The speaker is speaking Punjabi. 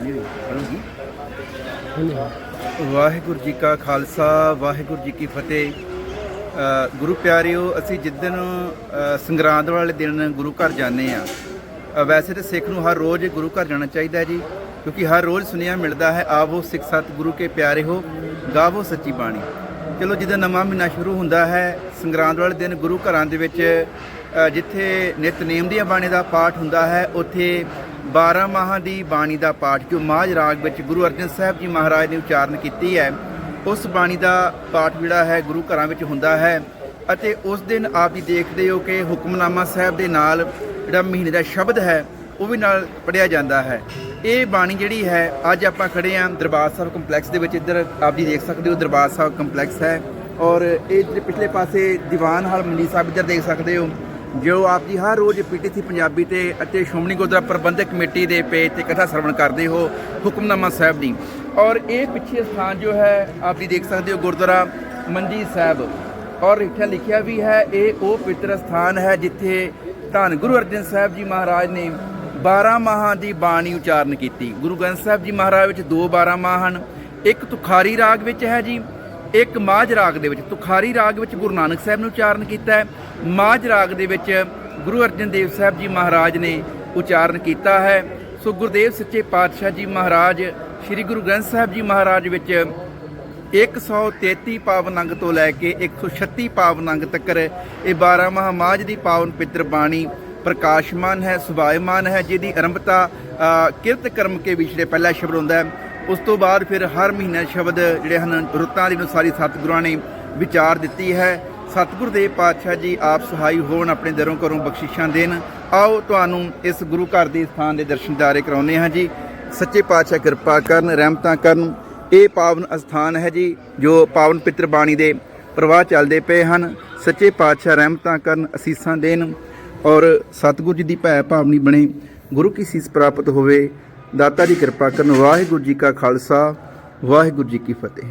ਹੋਈ ਵਾਹਿਗੁਰੂ ਜੀ ਕਾ ਖਾਲਸਾ ਵਾਹਿਗੁਰੂ ਜੀ ਕੀ ਫਤਿਹ। ਗੁਰੂ ਪਿਆਰਿਓ ਅਸੀਂ ਜਿੱਦਣ ਅ, ਸੰਗਰਾਂਦ ਵਾਲੇ ਦਿਨ ਗੁਰੂ ਘਰ ਜਾਂਦੇ ਆ ਵੈਸੇ ਤਾਂ ਸਿੱਖ ਨੂੰ ਹਰ ਰੋਜ਼ ਗੁਰੂ ਘਰ ਜਾਣਾ ਚਾਹੀਦਾ ਜੀ ਕਿਉਂਕਿ ਹਰ ਰੋਜ਼ ਸੁਨੇਹਾ ਮਿਲਦਾ ਹੈ ਆਵੋ ਸਿੱਖ ਸਤ ਗੁਰੂ ਕੇ ਪਿਆਰੇ ਹੋ ਗਾਵੋ ਸੱਚੀ ਬਾਣੀ। ਚਲੋ ਜਦੋਂ ਨਵਾਂ ਮਹੀਨਾ ਸ਼ੁਰੂ ਹੁੰਦਾ ਹੈ ਸੰਗਰਾਂਦ ਵਾਲੇ ਦਿਨ ਗੁਰੂ ਘਰਾਂ ਦੇ ਵਿੱਚ ਜਿੱਥੇ ਨਿਤਨੇਮ ਦੀਆਂ ਬਾਣੀ ਦਾ ਪਾਠ ਹੁੰਦਾ ਹੈ ਉੱਥੇ 12 ਮਾਹਾਂ ਦੀ ਬਾਣੀ ਦਾ ਪਾਠ ਜੋ ਮਾਝ ਰਾਗ ਵਿੱਚ ਗੁਰੂ ਅਰਜਨ ਸਾਹਿਬ ਜੀ ਮਹਾਰਾਜ ਨੇ ਉਚਾਰਨ ਕੀਤੀ ਹੈ, ਉਸ ਬਾਣੀ ਦਾ ਪਾਠ ਜਿਹੜਾ ਹੈ ਗੁਰੂ ਘਰਾਂ ਵਿੱਚ ਹੁੰਦਾ ਹੈ ਅਤੇ ਉਸ ਦਿਨ ਆਪ ਜੀ ਦੇਖਦੇ ਹੋ ਕਿ ਹੁਕਮਨਾਮਾ ਸਾਹਿਬ ਦੇ ਨਾਲ ਜਿਹੜਾ ਮਹੀਨੇ ਦਾ ਸ਼ਬਦ ਹੈ, ਉਹ ਵੀ ਨਾਲ ਪੜਿਆ ਜਾਂਦਾ ਹੈ। ਇਹ ਬਾਣੀ ਜਿਹੜੀ ਹੈ, ਅੱਜ ਆਪਾਂ ਖੜੇ ਆਂ ਦਰਬਾਰ ਸਾਹਿਬ ਕੰਪਲੈਕਸ ਦੇ ਵਿੱਚ, ਇੱਧਰ ਆਪ ਜੀ ਦੇਖ ਸਕਦੇ ਹੋ ਦਰਬਾਰ ਸਾਹਿਬ ਕੰਪਲੈਕਸ ਹੈ ਔਰ ਇਹ ਪਿਛਲੇ ਪਾਸੇ ਦੀਵਾਨ ਹਾਲ ਮੰਡੀ ਸਾਹਿਬ ਇੱਧਰ ਦੇਖ ਸਕਦੇ ਹੋ। ਜੋ ਆਪ ਜੀ ਹਰ ਰੋਜ਼ ਪੀਟੀਸੀ ਪੰਜਾਬੀ ਤੇ ਅਤੇ ਸ਼੍ਰੋਮਣੀ ਗੁਰਦੁਆਰਾ ਪ੍ਰਬੰਧਕ ਕਮੇਟੀ ਦੇ ਪੇਜ ਤੇ ਕਥਾ ਸਰਵਣ ਕਰਦੇ ਹੋ, ਹੁਕਮਨਾਮਾ ਸਾਹਿਬ ਦੀ। ਔਰ ਇਹ ਪਿੱਛੇ ਸਥਾਨ ਜੋ ਹੈ, ਆਪ ਜੀ ਦੇਖ ਸਕਦੇ ਹੋ, ਗੁਰਦੁਆਰਾ ਮੰਜੀ ਸਾਹਿਬ। ਔਰ ਇੱਥੇ ਲਿਖਿਆ ਵੀ ਹੈ, ਇਹ ਉਹ ਪਵਿੱਤਰ ਸਥਾਨ ਹੈ ਜਿੱਥੇ ਧੰਨ ਗੁਰੂ ਅਰਜਨ ਸਾਹਿਬ ਜੀ ਮਹਾਰਾਜ ਨੇ 12 ਮਾਹਾਂ ਦੀ ਬਾਣੀ ਉਚਾਰਨ ਕੀਤੀ। ਗੁਰੂ ਗ੍ਰੰਥ ਸਾਹਿਬ ਜੀ ਮਹਾਰਾਜ ਵਿੱਚ ਦੋ 12 ਮਾਹ ਹਨ। ਇੱਕ ਤੁਖਾਰੀ ਰਾਗ ਵਿੱਚ ਹੈ ਜੀ, ਇੱਕ ਮਾਝ ਰਾਗ ਦੇ ਵਿੱਚ। ਤੁਖਾਰੀ ਰਾਗ ਵਿੱਚ ਗੁਰੂ ਨਾਨਕ ਸਾਹਿਬ ਨੇ ਉਚਾਰਨ ਕੀਤਾ ਹੈ। ਮਾਝ ਰਾਗ ਦੇ ਵਿੱਚ ਗੁਰੂ ਅਰਜਨ ਦੇਵ ਸਾਹਿਬ ਜੀ ਮਹਾਰਾਜ ਨੇ ਉਚਾਰਨ ਕੀਤਾ ਹੈ। ਸੋ ਗੁਰਦੇਵ ਸੱਚੇ ਪਾਤਸ਼ਾਹ ਜੀ ਮਹਾਰਾਜ, ਸ੍ਰੀ ਗੁਰੂ ਗ੍ਰੰਥ ਸਾਹਿਬ ਜੀ ਮਹਾਰਾਜ ਵਿੱਚ 133 ਪਾਵਨ ਅੰਗ ਤੋਂ ਲੈ ਕੇ 136 ਪਾਵਨ ਅੰਗ ਤੱਕ ਇਹ 12 ਮਹਾਮਾਜ ਦੀ ਪਾਵਨ ਪਿੱਤਰ ਬਾਣੀ ਪ੍ਰਕਾਸ਼ਮਾਨ ਹੈ ਸੁਭਾਇਮਾਨ ਹੈ, ਜਿਹਦੀ ਆਰੰਭਤਾ ਕਿਰਤ ਕਰਮ ਕੇ ਵਿਛੜੇ ਪਹਿਲਾ ਸ਼ਬਦ ਹੁੰਦਾ ਹੈ, ਉਸ ਤੋਂ ਬਾਅਦ ਫਿਰ ਹਰ ਮਹੀਨੇ ਸ਼ਬਦ ਜਿਹੜੇ ਹਨ ਰੁੱਤਾਂ ਦੀ ਅਨੁਸਾਰੀ ਸਤਿਗੁਰਾਂ ਨੇ ਵਿਚਾਰ ਦਿੱਤੀ ਹੈ। ਸਤਿਗੁਰ ਦੇਵ ਪਾਤਸ਼ਾਹ ਜੀ ਆਪ ਸਹਾਈ ਹੋਣ, ਆਪਣੇ ਦਰੋਂ ਘਰੋਂ ਬਖਸ਼ਿਸ਼ਾਂ ਦੇਣ। ਆਓ ਤੁਹਾਨੂੰ ਇਸ ਗੁਰੂ ਘਰ ਦੇ ਸਥਾਨ ਦੇ ਦਰਸ਼ਨ ਦਿਦਾਰੇ ਕਰਾਉਂਦੇ ਹਾਂ ਜੀ। ਸੱਚੇ ਪਾਤਸ਼ਾਹ ਕਿਰਪਾ ਕਰਨ, ਰਹਿਮਤਾਂ ਕਰਨ। ਇਹ ਪਾਵਨ ਅਸਥਾਨ ਹੈ ਜੀ, ਜੋ ਪਾਵਨ ਪਿੱਤਰ ਬਾਣੀ ਦੇ ਪ੍ਰਵਾਹ ਚੱਲਦੇ ਪਏ ਹਨ। ਸੱਚੇ ਪਾਤਸ਼ਾਹ ਰਹਿਮਤਾਂ ਕਰਨ, ਅਸੀਸਾਂ ਦੇਣ ਔਰ ਸਤਿਗੁਰੂ ਜੀ ਦੀ ਭੈ ਭਾਵਨੀ ਬਣੇ। ਗੁਰੂ ਕੀ ਸੀਸ ਪ੍ਰਾਪਤ ਹੋਵੇ। ਦਾਤਾ ਦੀ ਕਿਰਪਾ ਕਰਨ। ਵਾਹਿਗੁਰੂ ਜੀ ਕਾ ਖਾਲਸਾ, ਵਾਹਿਗੁਰੂ ਜੀ ਕੀ ਫਤਿਹ।